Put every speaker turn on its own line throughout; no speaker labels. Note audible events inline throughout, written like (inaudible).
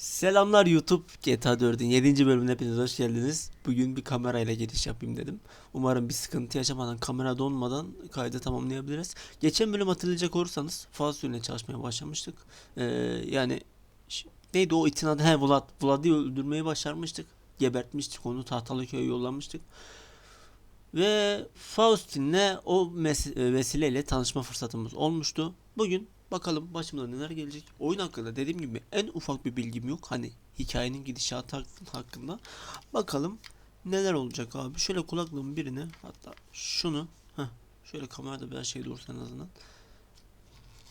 Selamlar YouTube GTA 4'ün 7. bölümüne hepiniz hoş geldiniz. Bugün bir kamerayla giriş yapayım dedim. Umarım bir sıkıntı yaşamadan, kamera donmadan kaydı tamamlayabiliriz. Geçen bölüm hatırlayacak olursanız Fazlıyla çalışmaya başlamıştık. Ee, yani neydi o itin adı? He Vlad. Vlad'ı öldürmeyi başarmıştık. Gebertmiştik onu Tahtalıköy'e yollamıştık. Ve Faustin'le o e, vesileyle tanışma fırsatımız olmuştu. Bugün bakalım başımıza neler gelecek. Oyun hakkında dediğim gibi en ufak bir bilgim yok. Hani hikayenin gidişatı hak- hakkında. Bakalım neler olacak abi. Şöyle kulaklığın birini hatta şunu heh, şöyle kamerada biraz şey dursa en azından.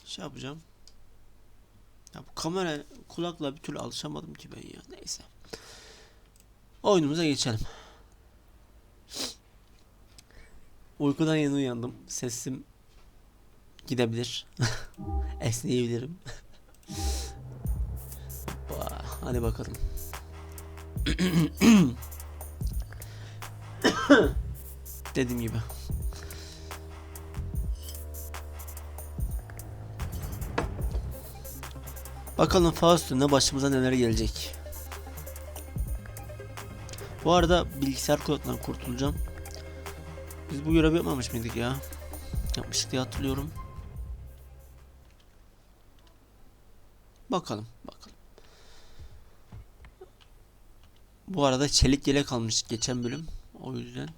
Şey yapacağım. Ya bu kamera kulakla bir türlü alışamadım ki ben ya. Neyse. Oyunumuza geçelim. Uykudan yeni uyandım. Sesim gidebilir. (laughs) Esneyebilirim. (laughs) Hadi bakalım. (coughs) Dediğim gibi. Bakalım Faust'un başımıza neler gelecek. Bu arada bilgisayar kodundan kurtulacağım. Biz bu görevi yapmamış mıydık ya? Yapmıştık diye hatırlıyorum. Bakalım, bakalım. Bu arada çelik yelek almıştık geçen bölüm. O yüzden.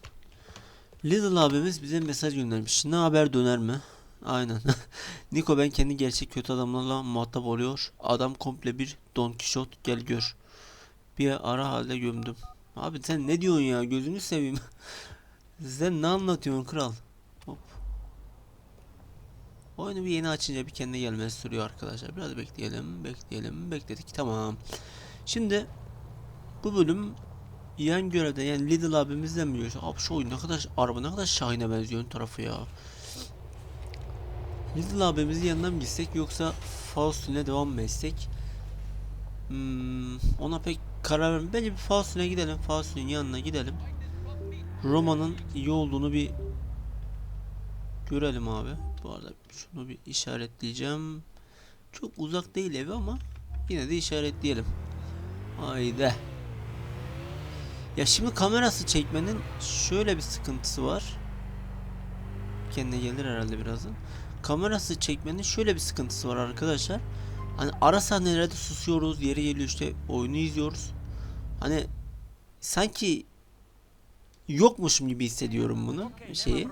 Little abimiz bize mesaj göndermiş. Ne haber döner mi? Aynen. (laughs) Niko ben kendi gerçek kötü adamlarla muhatap oluyor. Adam komple bir Don Kişot gel gör. Bir ara halde gömdüm. Abi sen ne diyorsun ya? Gözünü seveyim. (laughs) Sen ne anlatıyorsun kral? Oyunu bir yeni açınca bir kendine gelmesi sürüyor arkadaşlar. Biraz bekleyelim, bekleyelim, bekledik. Tamam. Şimdi bu bölüm yan görevde yani Lidl abimizden biliyoruz. Abi şu oyun ne kadar araba ne kadar şahine benziyor ön tarafı ya. Lidl abimizin yanından mı gitsek yoksa Faustin'e devam mı etsek? Hmm, ona pek karar vermem. Bence bir Faustin'e gidelim. Faustin'in yanına gidelim. Roma'nın iyi olduğunu bir görelim abi. Bu arada şunu bir işaretleyeceğim. Çok uzak değil evi ama yine de işaretleyelim. Haydi. Ya şimdi kamerası çekmenin şöyle bir sıkıntısı var. Kendine gelir herhalde birazdan. Kamerası çekmenin şöyle bir sıkıntısı var arkadaşlar. Hani ara sahnelerde susuyoruz, yeri geliyor işte oyunu izliyoruz. Hani sanki yokmuşum gibi hissediyorum bunu şeyi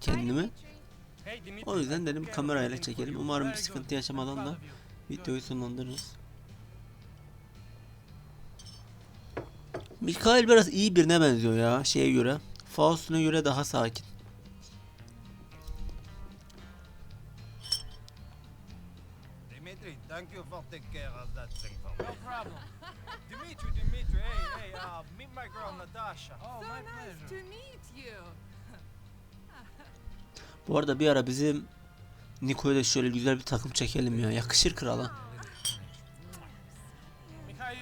kendimi. O yüzden dedim kamerayla çekelim. Umarım bir sıkıntı yaşamadan da videoyu sonlandırırız. Mikael biraz iyi birine benziyor ya şeye göre. Faust'una göre daha sakin.
Dimitri, thank you for taking care of that thing for me.
No problem. (laughs)
Dimitri, Dimitri, hey, hey, uh, meet my girl Natasha.
Oh,
so
my
nice
pleasure.
to meet you.
Bu arada bir ara bizim Niko'ya da şöyle güzel bir takım çekelim ya. Yakışır krala.
Mikhail,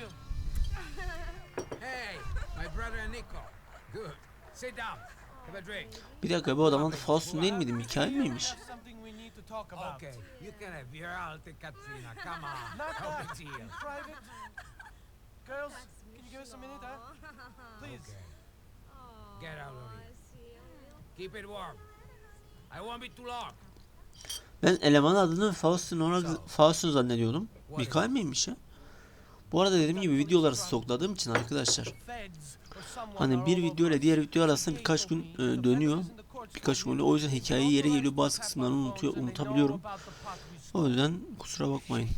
Hey, my brother Nico. Good. Sit down. Have a drink.
Bir dakika bu adam adı Faust'un değil miydi? Mikael miymiş?
there's something we need to talk about.
Okay, you can have beer. I'll take Katrina. Come on. (laughs)
Not
No
that.
big deal.
Private. Girls, can you give us a minute, huh? Please.
Okay. Get out of here. Keep it warm.
Ben eleman adını Faust'un olarak Faust'un zannediyordum. Mikael miymiş ya? Bu arada dediğim gibi videoları stokladığım için arkadaşlar. Hani bir video ile diğer video arasında birkaç gün e, dönüyor. Birkaç gün oluyor. O yüzden hikayeyi yeri geliyor bazı kısımlarını unutuyor, unutabiliyorum. O yüzden kusura bakmayın.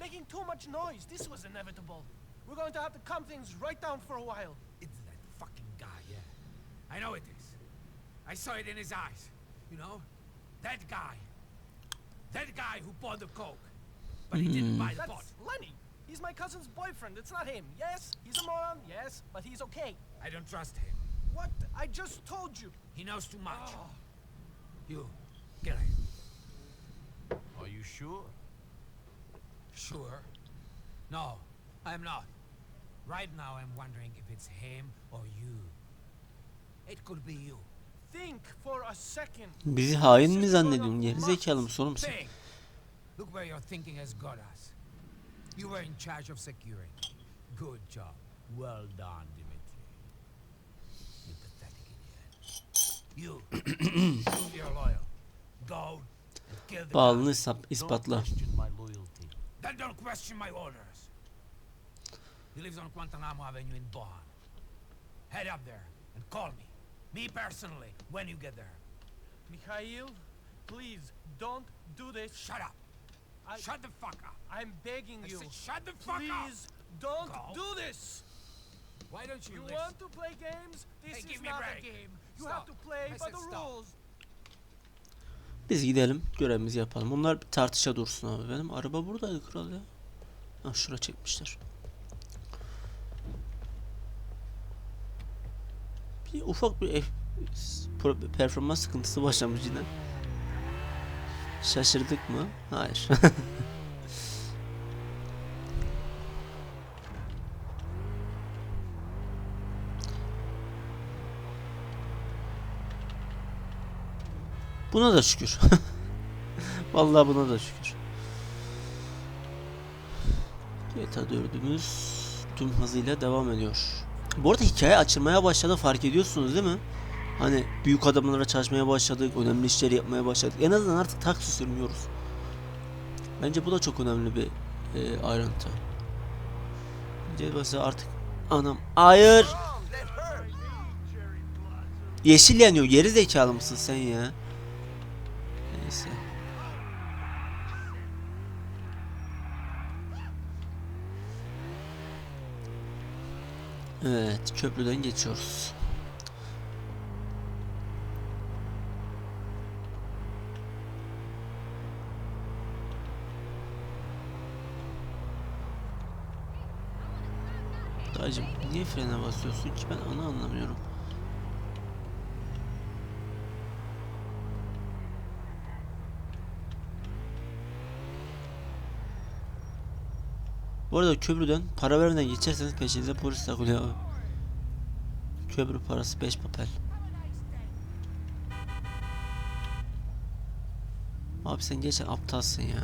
Making too much noise. This was inevitable. We're going to have to calm things right down for a while.
That fucking guy, yeah. I know it is. I saw it in his eyes. You know? That guy. That guy who bought the coke. But he didn't mm-hmm. buy the pot.
That's Lenny. He's my cousin's boyfriend. It's not him. Yes, he's a moron. Yes, but he's okay.
I don't trust him.
What? I just told you.
He knows too much.
Oh.
You, get him.
Are you sure?
Sure. No, I'm not. Right now, I'm wondering if it's him or you. It could be you.
think for a second.
Bizi hain mi zannediyorsun? Geri zekalı mısın oğlum sen?
Look where your thinking has got us. You were in charge of security. Good job. Well done, Dimitri. You pathetic idiot. You, prove you're loyal. Go
Bağlılığını ispat, ispatla.
Then don't question my orders. He lives on Guantanamo Avenue in Bohan. Head up there and call me. Me personally, when you get there.
Mikhail, please don't do this.
Shut up.
I,
Shut the fuck up.
I'm begging
I
you.
said shut the fuck up.
Please don't
Go.
do this.
Why don't you,
You
listen?
want to play games? This
Hey,
is
a
not a
break.
game. You
Stop.
have to play
I
by the
stop.
rules.
Biz gidelim görevimizi yapalım. Onlar bir tartışa dursun abi. Benim araba buradaydı kral ya. Ha şura çekmişler. Bir ufak bir pro- performans sıkıntısı başlamış yine. Şaşırdık mı? Hayır. (laughs) Buna da şükür. (laughs) Vallahi buna da şükür. GTA 4'ümüz tüm hızıyla devam ediyor. Bu arada hikaye açılmaya başladı fark ediyorsunuz değil mi? Hani büyük adamlara çalışmaya başladık, önemli işleri yapmaya başladık. En azından artık taksi sürmüyoruz. Bence bu da çok önemli bir e, ayrıntı. Mesela artık anam hayır. Yeşil yanıyor. Geri zekalı mısın sen ya? Neyse. Evet, köprüden geçiyoruz. Dayıcım niye frene basıyorsun ki ben onu anlamıyorum. Bu arada köprüden para vermeden geçerseniz peşinize polis takılıyor abi. Köprü parası 5 papel. Abi sen geçen aptalsın ya.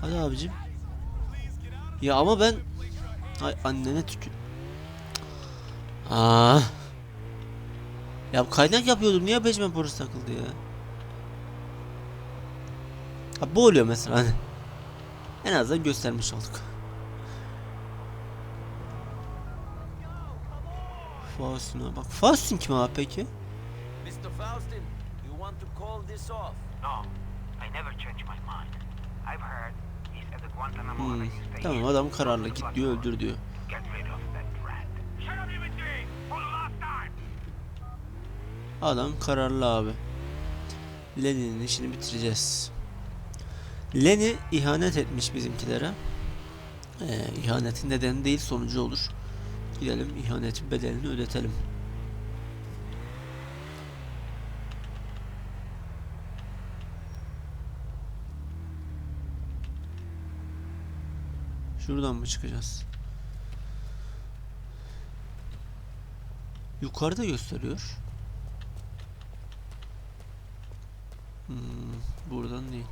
Hadi abicim. Ya ama ben Ay annene tükür. Aa. Ya kaynak yapıyordum. Niye peşime polis takıldı ya? Ha bu oluyor mesela hani. En azından göstermiş olduk. Faustino bak. Faustin kim abi peki?
Mr. Faustin, you want to call this off?
No, I never change my mind. I've heard he's at the Guantanamo
Hmm. Tamam adam kararlı git diyor öldür diyor. Adam kararlı abi. Lenin'in işini bitireceğiz. Lenin ihanet etmiş bizimkilere. Ee, ihanetin nedeni değil sonucu olur. Gidelim ihanetin bedelini ödetelim. Şuradan mı çıkacağız? Yukarıda gösteriyor. Hmm, buradan değil.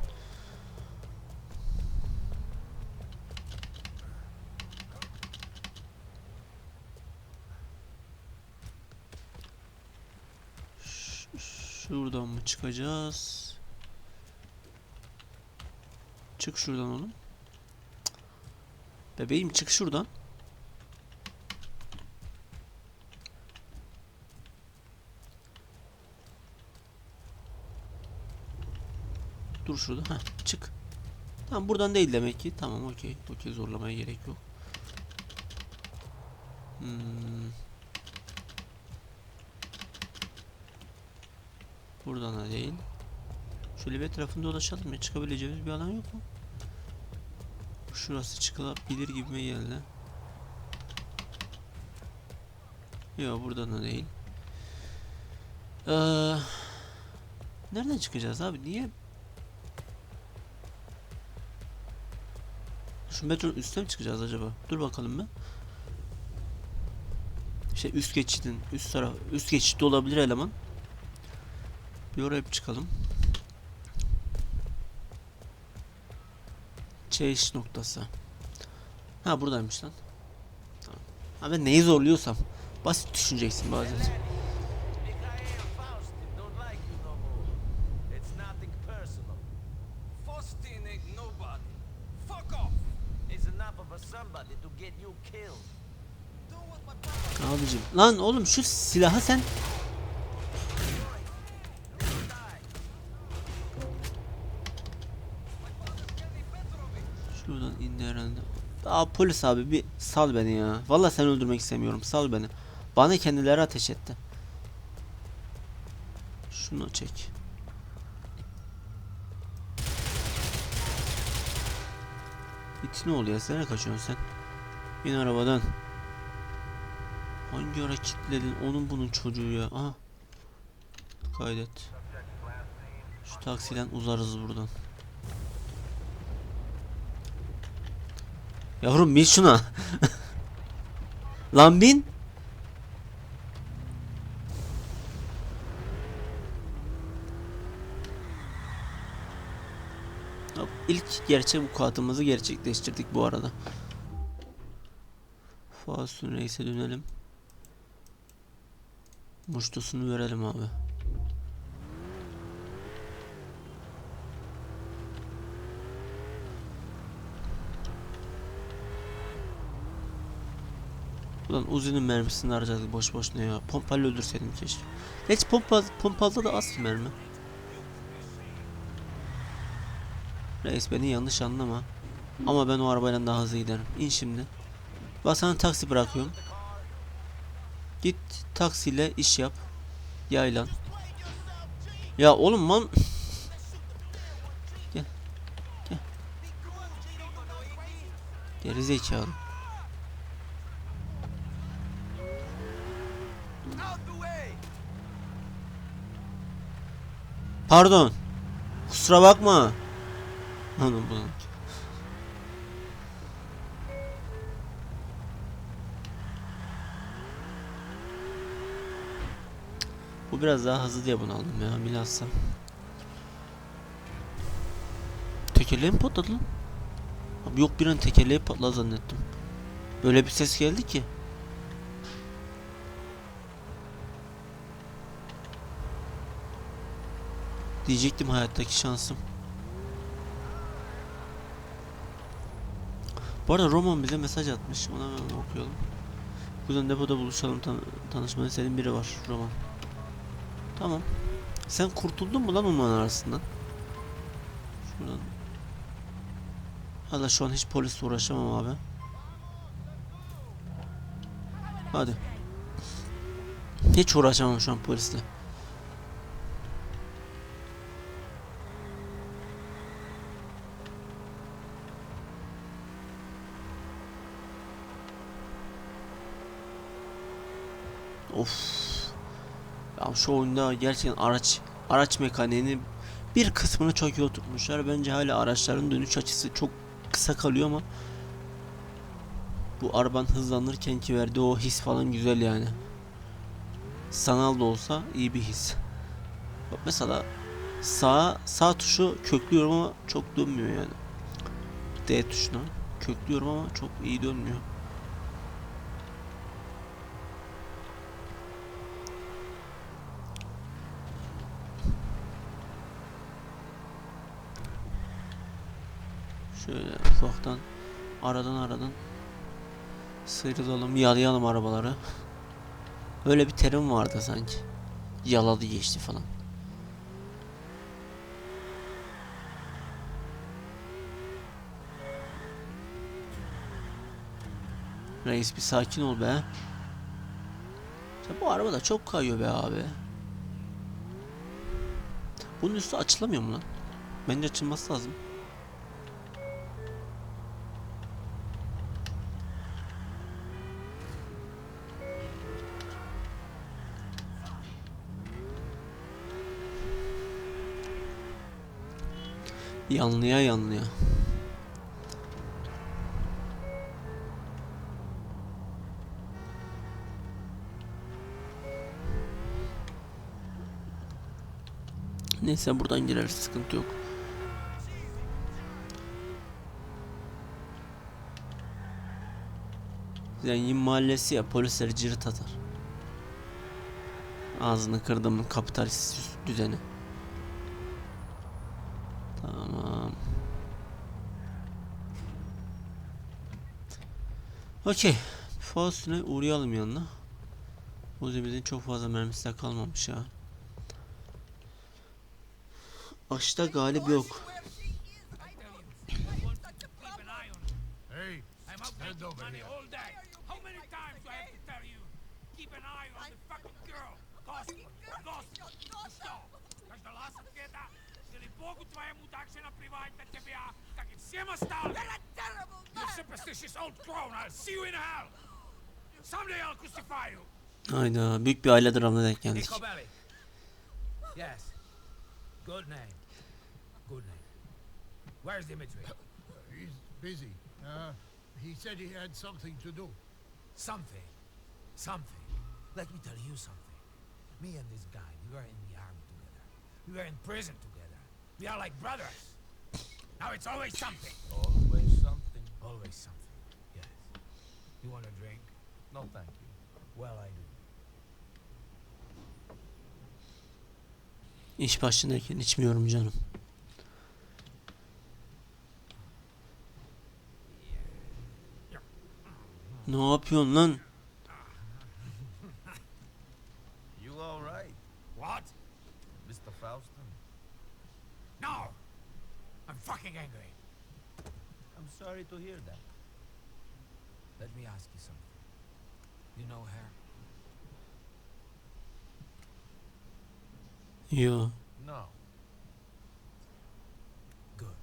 Şuradan mı çıkacağız? Çık şuradan oğlum. Bebeğim çık şuradan. Dur şurada. Heh, çık. Tamam buradan değil demek ki. Tamam okey. Okey zorlamaya gerek yok. Hmm. Buradan da değil. Şöyle bir etrafında dolaşalım ya. Çıkabileceğimiz bir alan yok mu? Şurası çıkılabilir gibime geldi. Yok buradan da değil. Ee, nereden çıkacağız abi? Niye Şu metro üstte mi çıkacağız acaba? Dur bakalım bir. Şey üst geçidin üst taraf üst geçitte olabilir eleman. Bir oraya çıkalım. Chase noktası. Ha buradaymış lan. Tamam. Ha ben neyi zorluyorsam. Basit düşüneceksin bazen.
Mikhail Faustin don't like you no more. It's nothing personal.
Faustin ain't nobody. Fuck off!
It's enough of a somebody to get you killed.
Do what my brother
Abicim. Lan oğlum şu silahı sen Şuradan indi herhalde. Polis abi bir sal beni ya. Vallahi seni öldürmek istemiyorum. Sal beni. Bana kendileri ateş etti. Şunu çek. İt ne oluyor? Sen kaçıyorsun sen? İn arabadan. Hangi ara kilitledin? Onun bunun çocuğu ya. Aha. Kaydet. Şu taksiden uzarız buradan. Yavrum bin şuna. Lan bin. İlk gerçek vukuatımızı gerçekleştirdik bu arada. Fasun Reis'e dönelim. Muştusunu verelim abi. Ulan Uzi'nin mermisini harcadık boş boşuna ya. Pompalı öldürseydim keşke. Hiç pompa, pompalı da az mermi. Reis beni yanlış anlama. Ama ben o arabayla daha hızlı giderim. İn şimdi. Bak sana taksi bırakıyorum. Git taksiyle iş yap. Yaylan. Ya oğlum lan. Gel. Gel. Geri. Pardon. Kusura bakma. Hanım bunu. Bu biraz daha hızlı diye bunu aldım ya bilhassa. Tekerleği mi patladı lan? Abi yok bir an tekerleği patladı zannettim. Böyle bir ses geldi ki. Diyecektim hayattaki şansım. Bu arada Roman bize mesaj atmış. Ona hemen okuyalım. Bugün depoda buluşalım. Tan tanışmanı istediğim biri var. Roman. Tamam. Sen kurtuldun mu lan onların arasından? Şuradan. Hala şu an hiç polisle uğraşamam abi. Hadi. Hiç uğraşamam şu an polisle. Of. Ya şu oyunda gerçekten araç araç mekaniğini bir kısmını çok iyi oturtmuşlar. Bence hala araçların dönüş açısı çok kısa kalıyor ama bu araban hızlanırken ki verdiği o his falan güzel yani. Sanal da olsa iyi bir his. Bak mesela sağ sağ tuşu köklüyorum ama çok dönmüyor yani. D tuşuna köklüyorum ama çok iyi dönmüyor. Şöyle ufaktan aradan aradan sıyrılalım, yalayalım arabaları. Öyle bir terim vardı sanki. Yaladı geçti falan. Reis bir sakin ol be. Ya bu araba da çok kayıyor be abi. Bunun üstü açılamıyor mu lan? Bence açılması lazım. Yanlıya yanlıya. Neyse buradan gireriz sıkıntı yok. Zengin mahallesi ya polisler cirit atar. Ağzını kırdım kapitalist düzeni. Okey. Faustine uğrayalım yanına. Uzimizin çok fazla mermisi de kalmamış ya. Aşıda galip yok.
богу твоему так же наплевать на тебя, как и всем остальным? You superstitious old crone, I'll see you in hell. Someday I'll crucify you.
Hayda büyük bir aile dramına denk geldik.
Nico Bellic. Yes. Good name. Good name. Where's Dimitri?
He's busy. Uh, he said he had something to do.
Something. Something. Let me tell you something. Me and this guy, we were in the army together. We were in prison together. We are like brothers. Now it's always something.
Always something.
Always something. Yes. You want a drink?
No, thank you.
Well, I do.
İş başındayken içmiyorum canım. Ne yapıyorsun lan?
You all right,
What?
Mr. Faustin?
No! I'm fucking angry.
I'm sorry to hear that.
Let me ask you something. You know her?
Yo.
No.
Good.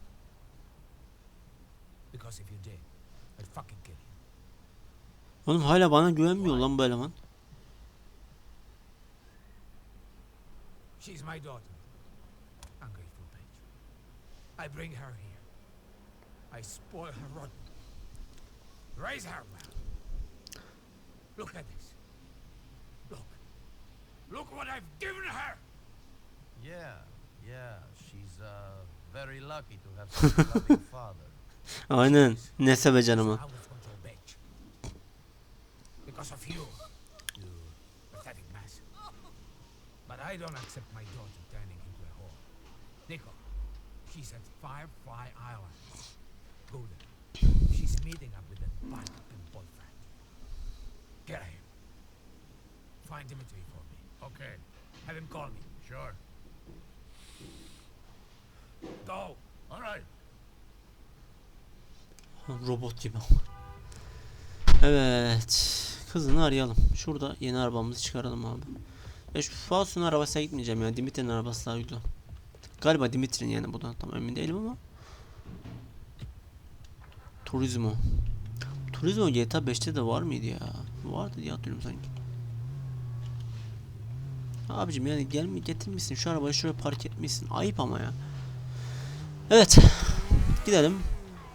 Because if you did, I'd fucking kill you.
Oğlum hala bana güvenmiyor lan bu eleman.
She's my daughter. Ungrateful bitch. I bring her here. I spoil her rotten. Raise her well. Look at this. Look. Look what I've given her!
Yeah, yeah. She's uh, very lucky to have such a (laughs) loving father.
Aynen. Ne sevecen ama.
Out of. Because of you. You pathetic mess. But I don't accept my daughter turning into a whore. Nico, she's at Firefly Island. Meeting up with that bad boyfriend. Get him. Find Dimitri for me.
Okay,
Have him call me.
sure.
Go.
All right.
Robot gibi. Evet. Kızını arayalım. Şurada yeni arabamızı çıkaralım abi. Ya şu Faust'un arabasına gitmeyeceğim ya. Dimitri'nin arabası daha güzel. Galiba Dimitri'nin yani bu da tam emin değilim ama. Turizmo. Turizmo GTA 5'te de var mıydı ya? Vardı diye hatırlıyorum sanki. Abicim yani gelme getirmişsin şu arabayı şuraya park etmişsin. Ayıp ama ya. Evet. Gidelim.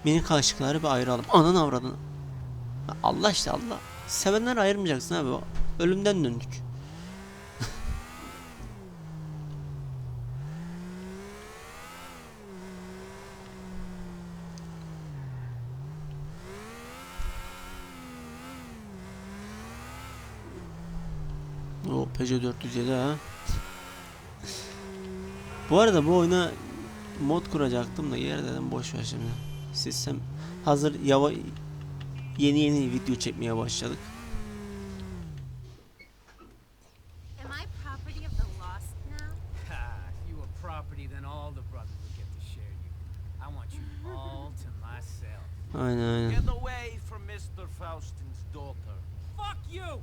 Minik aşıkları bir ayıralım. Anan avradını. Allah işte Allah. Sevenleri ayırmayacaksın abi. Ölümden döndük. O Peugeot 407 ha. Bu arada bu oyuna mod kuracaktım da yer dedim boş ver şimdi. Sistem hazır yava yeni yeni video çekmeye başladık.
Am I property of the lost now?
Ha, if you were property, then all the brothers would get to share you. I want you all to myself.
Aynen aynen.
Get away from Mr. Faustin's daughter.
Fuck you!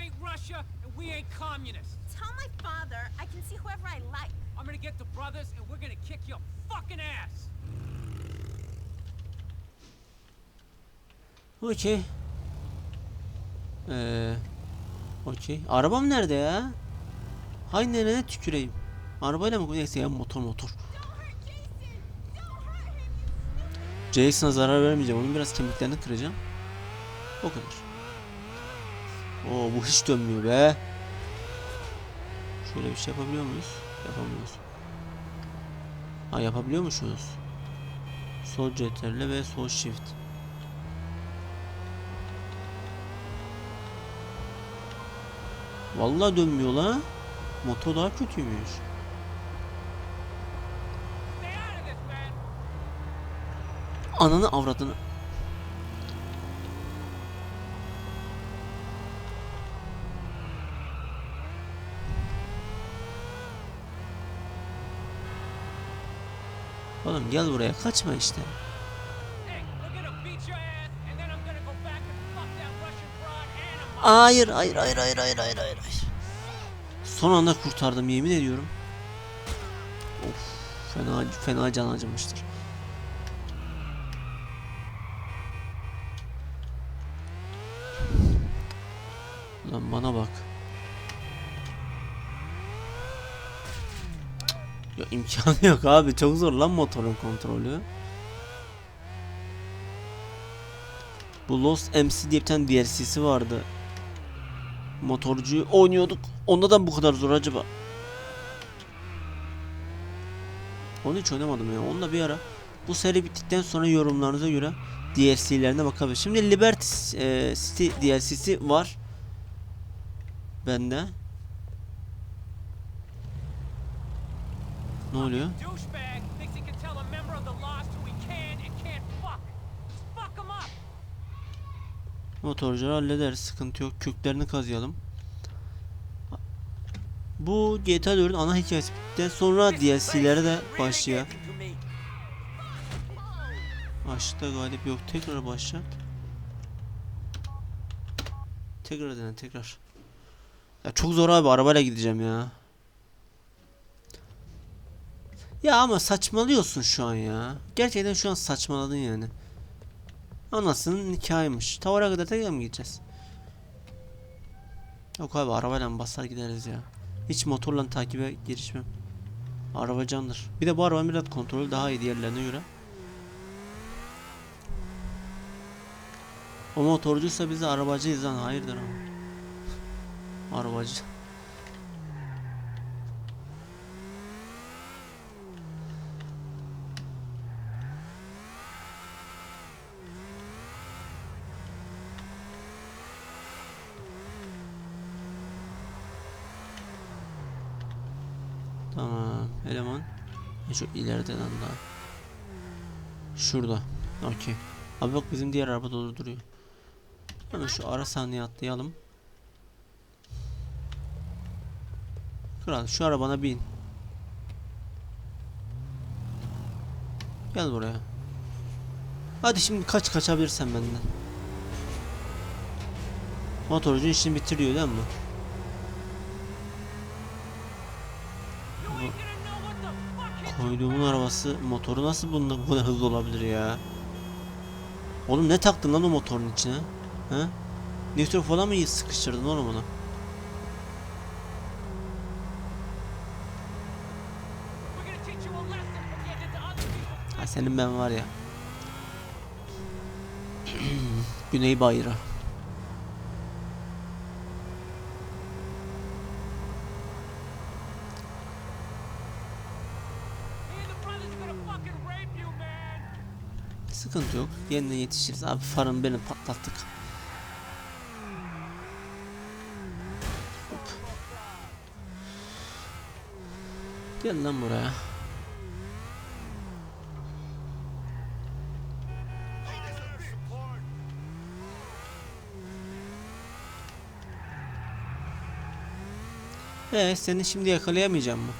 Ain't Russia, and we ain't communists.
Tell my father I can see whoever I like.
I'm gonna get the brothers, and we're gonna kick your fucking ass.
Okey. Ee, okey. Arabam nerede ya? Hay nereye tüküreyim. Arabayla mı? Neyse ya motor motor. Jason'a zarar vermeyeceğim. Onun biraz kemiklerini kıracağım. O kadar. Oo bu hiç dönmüyor be. Şöyle bir şey yapabiliyor muyuz? Yapamıyoruz. Ha yapabiliyormuşuz. Sol CTRL ve sol shift. Vallahi dönmüyor la. Motor daha kötüymüş. Ananı avradını. Oğlum gel buraya kaçma işte. Hayır hayır hayır hayır hayır hayır hayır. Son anda kurtardım yemin ediyorum. Of fena fena can acımıştır. Lan bana bak. Ya imkanı yok abi çok zor lan motorun kontrolü. Bu Lost MC diye bir tane DLC'si vardı. Motorcuyu oynuyorduk. Onda da bu kadar zor acaba? Onu hiç oynamadım ya. Onu da bir ara bu seri bittikten sonra yorumlarınıza göre DLC'lerine bakabiliriz. Şimdi Liberty e, City DLC'si var. Bende. Ne oluyor?
Douchebag thinks he can tell a member of the Lost who he can and can't fuck. Fuck him up.
Motorcuları hallederiz. Sıkıntı yok. Köklerini kazıyalım. Bu GTA 4'ün ana hikayesi bittikten sonra DLC'lere de başlıyor. Başta galip yok. Tekrar başlat. Tekrar dene tekrar. Ya çok zor abi arabayla gideceğim ya. Ya ama saçmalıyorsun şu an ya. Gerçekten şu an saçmaladın yani. Anasının nikahıymış. Tavara kadar tekrar mı gideceğiz? Yok abi arabayla basar gideriz ya. Hiç motorla takibe girişmem. Araba candır. Bir de bu arabanın biraz kontrolü daha iyi diğerlerine göre. O motorcuysa biz de arabacıyız lan hayırdır ama. Arabacı. Tamam eleman. E, Şu ileride lan daha. Şurada. Okey. Abi bak bizim diğer araba dolu duruyor. Hemen şu ara sahneye atlayalım. Kral şu arabana bin. Gel buraya. Hadi şimdi kaç kaçabilirsen benden. Motorcu işini bitiriyor değil mi? Koyduğumun arabası motoru nasıl bunda bu kadar hızlı olabilir ya? Oğlum ne taktın lan o motorun içine? He? Nitro falan mı sıkıştırdın oğlum onu? Ha senin ben var ya. (clears throat) Güney bayrağı.
Me and the brother's gonna fucking rape you, man.
Sıkıntı yok. Yeniden yetişiriz. Abi farın beni patlattık. Hop. Gel lan buraya. Ee seni şimdi yakalayamayacağım mı?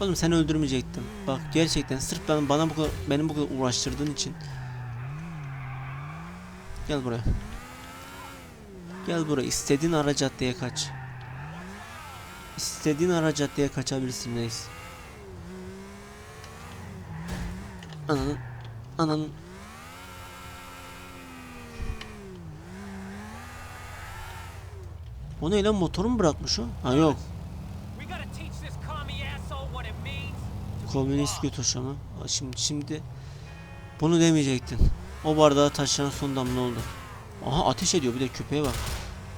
Oğlum seni öldürmeyecektim. Bak gerçekten sırf ben bana bu kadar beni bu kadar uğraştırdığın için. Gel buraya. Gel buraya. İstediğin ara caddeye kaç. İstediğin ara caddeye kaçabilirsin reis. Ananın ananın O ne lan motoru bırakmış o? Ha yok. Komünist
lost.
göt hoşama. Aa, Şimdi şimdi bunu demeyecektin. O bardağı taşıran son damla oldu. Aha ateş ediyor bir de köpeğe bak.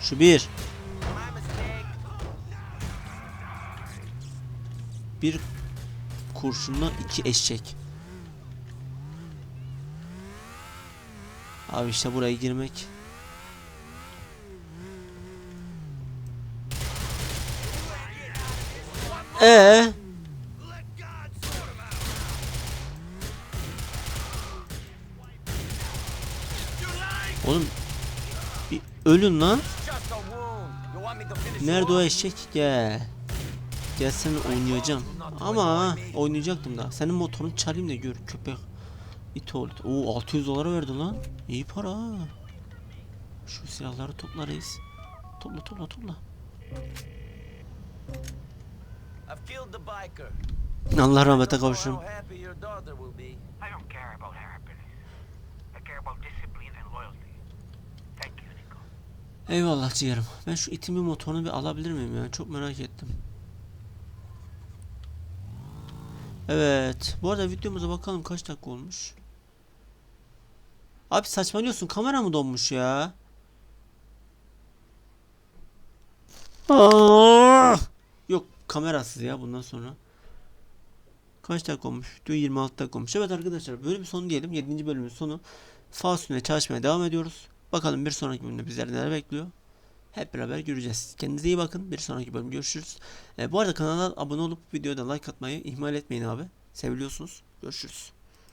Şu bir. Bir kurşunla iki eşek. Abi işte buraya girmek. Ee?
To finish
Nerede o eşek? Gel. Gel seni oynayacağım. Ama oynayacaktım da. Senin motorunu çalayım da gör köpek. İt oğlu. Oo 600 dolara verdi lan. İyi para. Şu silahları topla reis. Topla topla topla. Allah rahmete kavuşsun.
I don't care about happiness. I care about discipline and loyalty.
Eyvallah ciğerim. Ben şu itimin motorunu bir alabilir miyim ya? Çok merak ettim. Evet. Bu arada videomuza bakalım kaç dakika olmuş. Abi saçmalıyorsun. Kamera mı donmuş ya? Aa! Yok kamerasız ya bundan sonra. Kaç dakika olmuş? Video 26 dakika olmuş. Evet arkadaşlar bölüm sonu diyelim. 7. bölümün sonu. Faust'une çalışmaya devam ediyoruz. Bakalım bir sonraki bölümde bizleri neler bekliyor. Hep beraber göreceğiz. Kendinize iyi bakın. Bir sonraki bölüm görüşürüz. Ee, bu arada kanala abone olup videoda like atmayı ihmal etmeyin abi. Seviliyorsunuz. Görüşürüz.